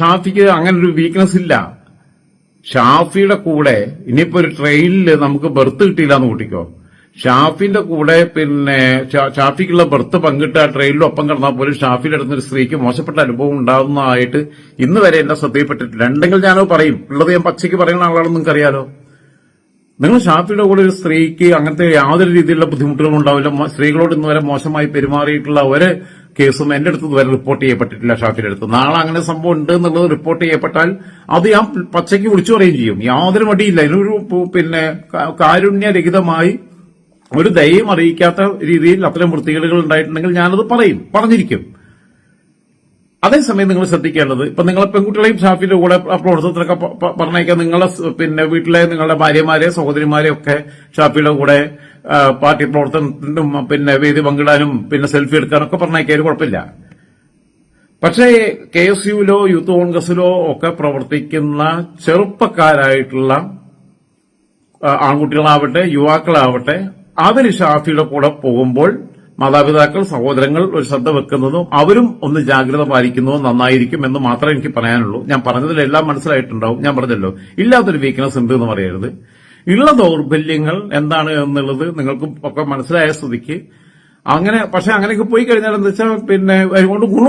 ഷാഫിക്ക് അങ്ങനെ ഒരു വീക്ക്നെസ് ഇല്ല. ഷാഫിയുടെ കൂടെ ഇനിയിപ്പോ ഒരു ട്രെയിനിൽ നമുക്ക് ബർത്ത് കിട്ടിയില്ല എന്ന് കൂട്ടിക്കോ. ഷാഫിന്റെ കൂടെ പിന്നെ ഷാഫിക്കുള്ള ബർത്ത് പങ്കിട്ട് ആ ട്രെയിനിൽ ഒപ്പം കിടന്നാൽ പോലും ഷാഫിയുടെ അടുത്ത് ഒരു സ്ത്രീക്ക് മോശപ്പെട്ട അനുഭവം ഉണ്ടാകുന്നതായിട്ട് ഇന്ന് വരെ എന്റെ ശ്രദ്ധയിൽപ്പെട്ടിട്ടില്ല. ഉണ്ടെങ്കിൽ ഞാനത് പറയും. ഉള്ളത് ഞാൻ പച്ചയ്ക്ക് പറയുന്ന ആളാണെന്ന് നിങ്ങൾക്ക് അറിയാലോ നിങ്ങൾ ഷാഫിയുടെ കൂടെ ഒരു സ്ത്രീക്ക് അങ്ങനത്തെ യാതൊരു രീതിയിലുള്ള ബുദ്ധിമുട്ടുകളും ഉണ്ടാവില്ല. സ്ത്രീകളോട് ഇന്ന് വരെ മോശമായി പെരുമാറിയിട്ടുള്ള ഒരു കേസും എന്റെ അടുത്ത് വരെ റിപ്പോർട്ട് ചെയ്യപ്പെട്ടിട്ടില്ല ഷാഫിന്റെ അടുത്ത്. നാളെ അങ്ങനെ സംഭവം ഉണ്ട് എന്നുള്ളത് റിപ്പോർട്ട് ചെയ്യപ്പെട്ടാൽ അത് ഞാൻ പച്ചയ്ക്ക് വിളിച്ചു പറയുകയും ചെയ്യും. യാതൊരു മടിയില്ല. ഇതിനൊരു പിന്നെ കാരുണ്യരഹിതമായി ഒരു ദയം അറിയിക്കാത്ത രീതിയിൽ അത്തരം വൃത്തികേടുകൾ ഉണ്ടായിട്ടുണ്ടെങ്കിൽ ഞാനത് പറയും. പറഞ്ഞിരിക്കും. അതേസമയം നിങ്ങൾ ശ്രദ്ധിക്കേണ്ടത് ഇപ്പൊ നിങ്ങളെ പെൺകുട്ടികളെയും ഷാഫിന്റെ കൂടെ പ്രവർത്തനത്തിലൊക്കെ പറഞ്ഞേക്കാൻ നിങ്ങളെ പിന്നെ വീട്ടിലെ നിങ്ങളുടെ ഭാര്യമാരെ സഹോദരിമാരെ ഒക്കെ ഷാഫിയുടെ കൂടെ പാർട്ടി പ്രവർത്തനത്തിനും പിന്നെ വേദി പങ്കിടാനും പിന്നെ സെൽഫി എടുക്കാനൊക്കെ പറഞ്ഞേക്കാൻ കുഴപ്പമില്ല. പക്ഷേ കെ എസ് യുവിലോ യൂത്ത് കോൺഗ്രസിലോ ഒക്കെ പ്രവർത്തിക്കുന്ന ചെറുപ്പക്കാരായിട്ടുള്ള ആൺകുട്ടികളാവട്ടെ യുവാക്കളാവട്ടെ അവർ ഷാഫിയുടെ കൂടെ പോകുമ്പോൾ മാതാപിതാക്കൾ സഹോദരങ്ങൾ ഒരു ശ്രദ്ധ വെക്കുന്നതും അവരും ഒന്ന് ജാഗ്രത പാലിക്കുന്നതും നന്നായിരിക്കും എന്ന് മാത്രമേ എനിക്ക് പറയാനുള്ളൂ. ഞാൻ പറഞ്ഞതിലെല്ലാം മനസ്സിലായിട്ടുണ്ടാവും. ഞാൻ പറഞ്ഞല്ലോ ഇല്ലാത്തൊരു വീക്ക്നെസ് ഉണ്ട് എന്ന് പറയരുത്. ഉള്ള ദൗർബല്യങ്ങൾ എന്താണ് എന്നുള്ളത് നിങ്ങൾക്കും ഒക്കെ മനസ്സിലായ സ്ഥിതിക്ക്. അങ്ങനെ പക്ഷെ അങ്ങനെയൊക്കെ പോയി കഴിഞ്ഞാൽ എന്താ വെച്ചാൽ പിന്നെ അതുകൊണ്ട് ഗുണം